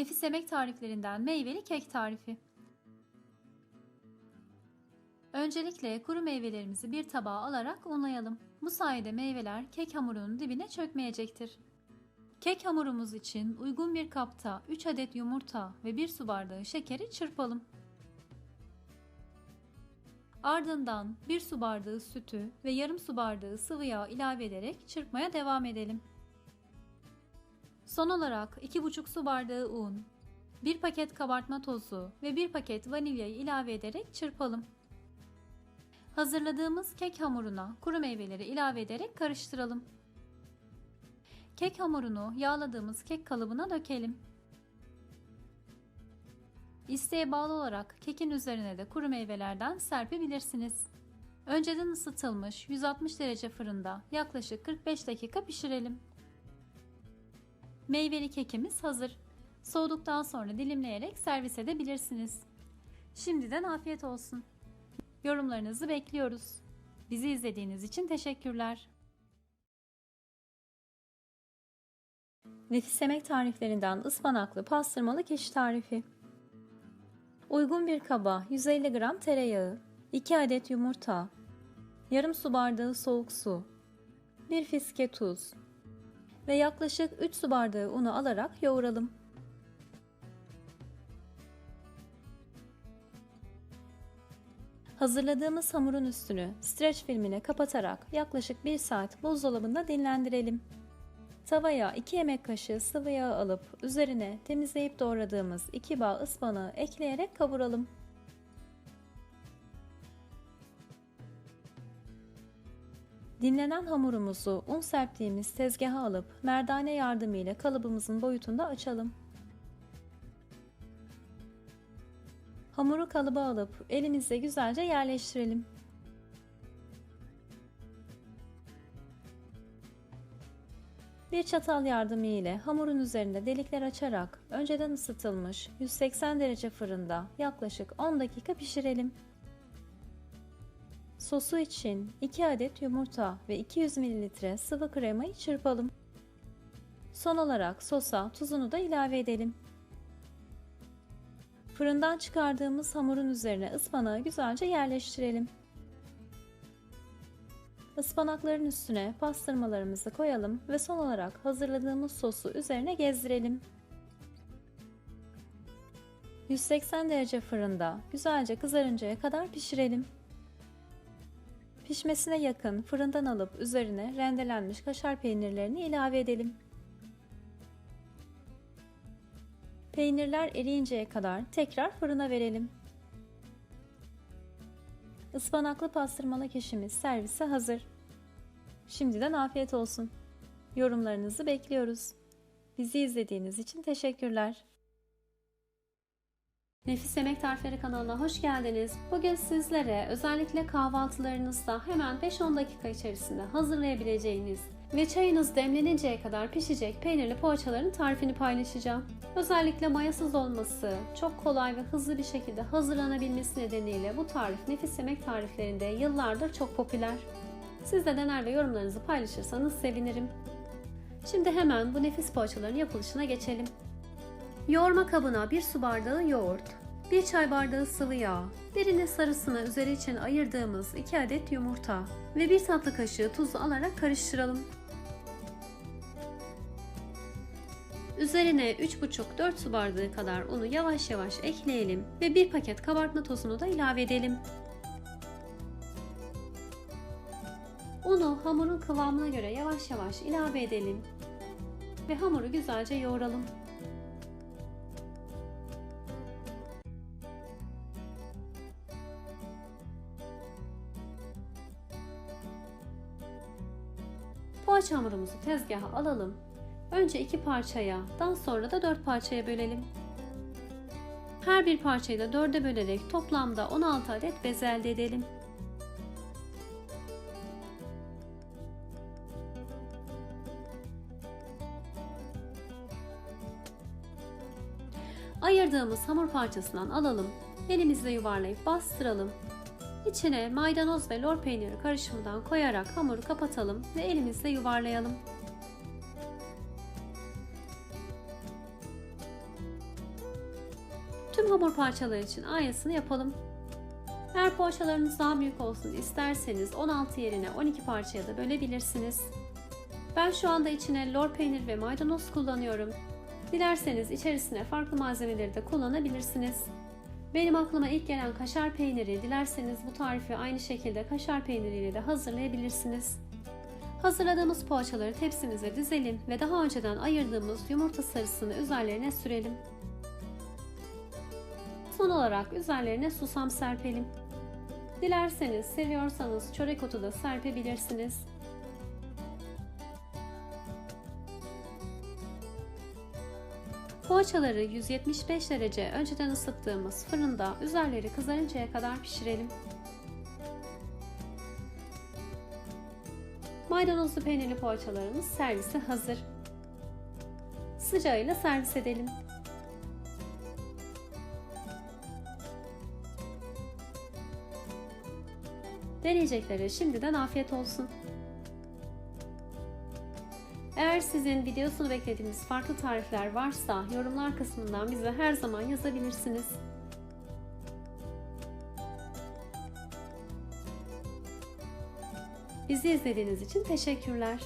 Nefis yemek tariflerinden meyveli kek tarifi. Öncelikle kuru meyvelerimizi bir tabağa alarak unlayalım. Bu sayede meyveler kek hamurunun dibine çökmeyecektir. Kek hamurumuz için uygun bir kapta 3 adet yumurta ve 1 su bardağı şekeri çırpalım. Ardından 1 su bardağı sütü ve yarım su bardağı sıvı yağ ilave ederek çırpmaya devam edelim. Son olarak 2,5 su bardağı un, 1 paket kabartma tozu ve 1 paket vanilyayı ilave ederek çırpalım. Hazırladığımız kek hamuruna kuru meyveleri ilave ederek karıştıralım. Kek hamurunu yağladığımız kek kalıbına dökelim. İsteğe bağlı olarak kekin üzerine de kuru meyvelerden serpebilirsiniz. Önceden ısıtılmış 160 derece fırında yaklaşık 45 dakika pişirelim. Meyveli kekimiz hazır. Soğuduktan sonra dilimleyerek servis edebilirsiniz. Şimdiden afiyet olsun. Yorumlarınızı bekliyoruz. Bizi izlediğiniz için teşekkürler. Nefis yemek tariflerinden ıspanaklı pastırmalı keşi tarifi. Uygun bir kaba 150 gram tereyağı, 2 adet yumurta, yarım su bardağı soğuk su, 1 fiske tuz ve yaklaşık 3 su bardağı unu alarak yoğuralım. Hazırladığımız hamurun üstünü streç filmine kapatarak yaklaşık 1 saat buzdolabında dinlendirelim. Tavaya 2 yemek kaşığı sıvı yağ alıp üzerine temizleyip doğradığımız 2 bağ ıspanağı ekleyerek kavuralım. Dinlenen hamurumuzu un serptiğimiz tezgaha alıp merdane yardımıyla kalıbımızın boyutunda açalım. Hamuru kalıba alıp elimizle güzelce yerleştirelim. Bir çatal yardımı ile hamurun üzerinde delikler açarak önceden ısıtılmış 180 derece fırında yaklaşık 10 dakika pişirelim. Sosu için 2 adet yumurta ve 200 ml sıvı kremayı çırpalım. Son olarak sosa tuzunu da ilave edelim. Fırından çıkardığımız hamurun üzerine ıspanağı güzelce yerleştirelim. Ispanakların üstüne pastırmalarımızı koyalım ve son olarak hazırladığımız sosu üzerine gezdirelim. 180 derece fırında güzelce kızarıncaya kadar pişirelim. Pişmesine yakın fırından alıp üzerine rendelenmiş kaşar peynirlerini ilave edelim. Peynirler eriyinceye kadar tekrar fırına verelim. Ispanaklı pastırmalı keşimiz servise hazır. Şimdiden afiyet olsun. Yorumlarınızı bekliyoruz. Bizi izlediğiniz için teşekkürler. Nefis Yemek Tarifleri kanalına hoş geldiniz. Bugün sizlere özellikle kahvaltılarınızda hemen 5-10 dakika içerisinde hazırlayabileceğiniz ve çayınız demleninceye kadar pişecek peynirli poğaçaların tarifini paylaşacağım. Özellikle mayasız olması, çok kolay ve hızlı bir şekilde hazırlanabilmesi nedeniyle bu tarif nefis yemek tariflerinde yıllardır çok popüler. Siz de dener ve yorumlarınızı paylaşırsanız sevinirim. Şimdi hemen bu nefis poğaçaların yapılışına geçelim. Yoğurma kabına 1 su bardağı yoğurt, 1 çay bardağı sıvı yağ, birine sarısını üzeri için ayırdığımız 2 adet yumurta ve 1 tatlı kaşığı tuzu alarak karıştıralım. Üzerine 3,5-4 su bardağı kadar unu yavaş yavaş ekleyelim ve 1 paket kabartma tozunu da ilave edelim. Unu hamurun kıvamına göre yavaş yavaş ilave edelim ve hamuru güzelce yoğuralım. Poğaça hamurumuzu tezgaha alalım. Önce iki parçaya, daha sonra da dört parçaya bölelim. Her bir parçayı da dörde bölerek toplamda 16 adet bez elde edelim. Ayırdığımız hamur parçasından alalım. Elimizle yuvarlayıp bastıralım. İçine maydanoz ve lor peyniri karışımından koyarak hamuru kapatalım ve elimizle yuvarlayalım. Tüm hamur parçaları için aynısını yapalım. Eğer poğaçalarınız daha büyük olsun isterseniz 16 yerine 12 parçaya da bölebilirsiniz. Ben şu anda içine lor peynir ve maydanoz kullanıyorum. Dilerseniz içerisine farklı malzemeleri de kullanabilirsiniz. Benim aklıma ilk gelen kaşar peyniri, dilerseniz bu tarifi aynı şekilde kaşar peyniriyle de hazırlayabilirsiniz. Hazırladığımız poğaçaları tepsimize dizelim ve daha önceden ayırdığımız yumurta sarısını üzerlerine sürelim. Son olarak üzerlerine susam serpelim. Dilerseniz, seviyorsanız çörek otu da serpebilirsiniz. Poğaçaları 175 derece önceden ısıttığımız fırında üzerleri kızarıncaya kadar pişirelim. Maydanozlu peynirli poğaçalarımız servise hazır. Sıcağıyla servis edelim. Deneyeceklere şimdiden afiyet olsun. Eğer sizin videosunu beklediğiniz farklı tarifler varsa yorumlar kısmından bize her zaman yazabilirsiniz. Bizi izlediğiniz için teşekkürler.